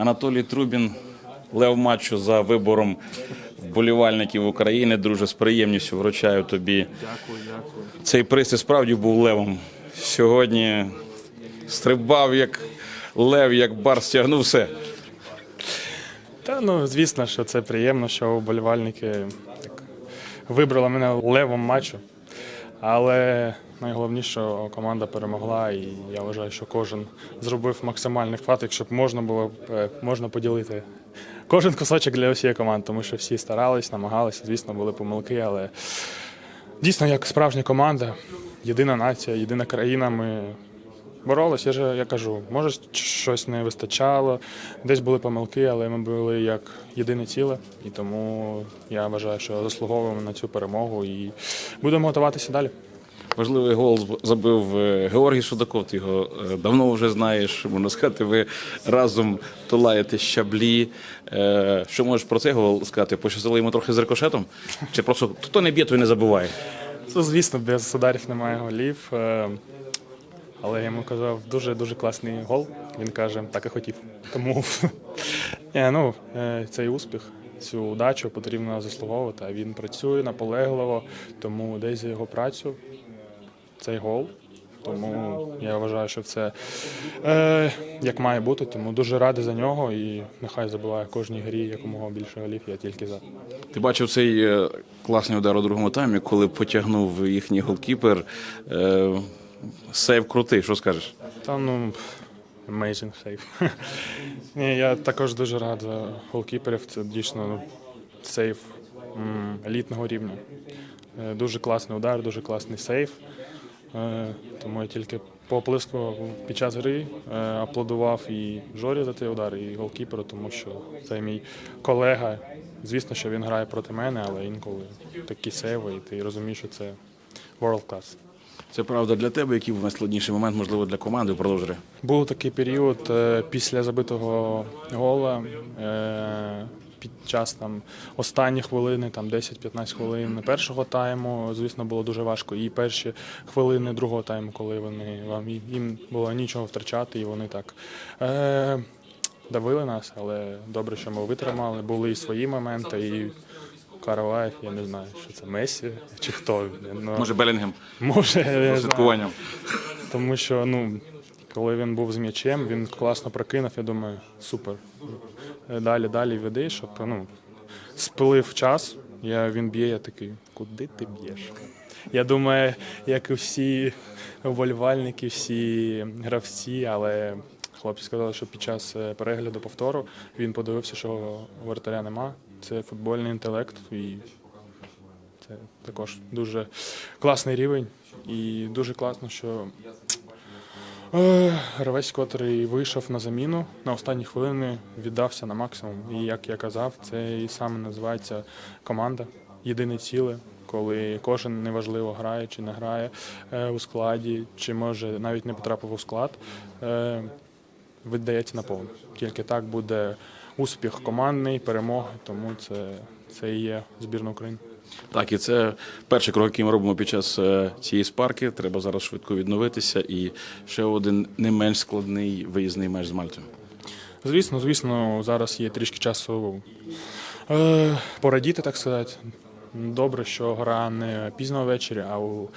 Анатолій Трубін, лев матчу за вибором вболівальників України. Друже, з приємністю вручаю тобі Дякую, дякую. цей приз і справді був левом. Сьогодні стрибав як лев, як бар, стягнув все. Та ну звісно, що це приємно, що вболівальники так, вибрали мене левом матчу. Але найголовніше, що команда перемогла, і я вважаю, що кожен зробив максимальний вклад, якщо б можна було е, можна поділити кожен кусочок для усієї команди, тому що всі старались, намагалися, звісно, були помилки, але дійсно, як справжня команда, єдина нація, єдина країна, ми боролись. Я ж я кажу, може щось не вистачало, десь були помилки, але ми були як єдине ціле, і тому я вважаю, що заслуговуємо на цю перемогу і будемо готуватися далі. Важливий гол забив е, Георгій Судаков. Ти його е, давно вже знаєш. Можна сказати, ви разом тулаєте щаблі. Е, Що можеш про цей гол сказати? Пощастило йому трохи з рикошетом? Чи просто хто не б'є, той не забуває? Це, звісно, без ударів немає голів. Е, Але я йому казав, дуже дуже класний гол. Він каже, так і хотів. Тому ну, е, цей успіх, цю удачу потрібно заслуговувати. А він працює наполегливо, тому десь за його працю цей гол. Тому я вважаю, що це е, як має бути. Тому дуже радий за нього і нехай забуває кожній грі якомога більше голів. Я тільки за. Ти бачив цей е, класний удар у другому таймі, коли потягнув їхній голкіпер. Е, Сейв крутий, що скажеш? Та ну amazing save. Ні, я також дуже рад за голкіперів. Це дійсно ну, сейв м, елітного рівня. Е, Дуже класний удар, дуже класний сейв. Е, Тому я тільки поплескував під час гри, е, аплодував і Жорі за цей удар, і голкіперу, тому що це мій колега. Звісно, що він грає проти мене, але інколи такі сейви, і ти розумієш, що це world class. Це правда для тебе, який був найскладніший момент, можливо, для команди впродовж гри? Був такий період е, після забитого гола. е, Під час там останні хвилини, там 10-15 хвилин першого тайму, звісно, було дуже важко. І перші хвилини другого тайму, коли вони вам їм було нічого втрачати, і вони так е, давили нас, але добре, що ми витримали. Були і свої моменти, і Караваєв, я не знаю, що це Месі чи хто. Ну, Може, Белінгем може я знаю. Тому що ну, коли він був з м'ячем, він класно прокинув, я думаю, супер. Далі, далі веди, щоб ну, сплив час. Я, він б'є, я такий, куди ти б'єш? Я думаю, як і всі вболівальники, всі гравці, але хлопці сказали, що під час е, перегляду повтору він подивився, що вратаря нема. Це футбольний інтелект і це також дуже класний рівень. І дуже класно, що е, гравець, котрий вийшов на заміну на останні хвилини, віддався на максимум. І як я казав, це і саме називається команда, єдине ціле. Коли кожен неважливо грає чи не грає е, у складі, чи може навіть не потрапив у склад, е, віддається на повну. Тільки так буде успіх командний, перемоги. Тому це, це і є збірна України. Так, і це перший крок, який ми робимо під час е, цієї спарки. Треба зараз швидко відновитися. І ще один не менш складний виїзний матч з Мальтою. Звісно, звісно, зараз є трішки часу е, порадіти, так сказати. Добре, що гра не пізно ввечері, а у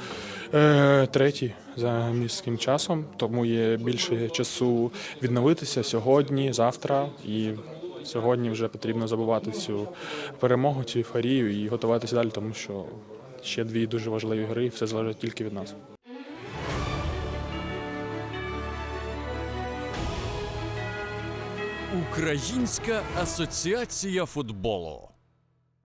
е, третій за міським часом, тому є більше часу відновитися сьогодні, завтра. І сьогодні вже потрібно забувати цю перемогу, цю ейфорію і готуватися далі, тому що ще дві дуже важливі гри, все залежить тільки від нас. Українська асоціація футболу.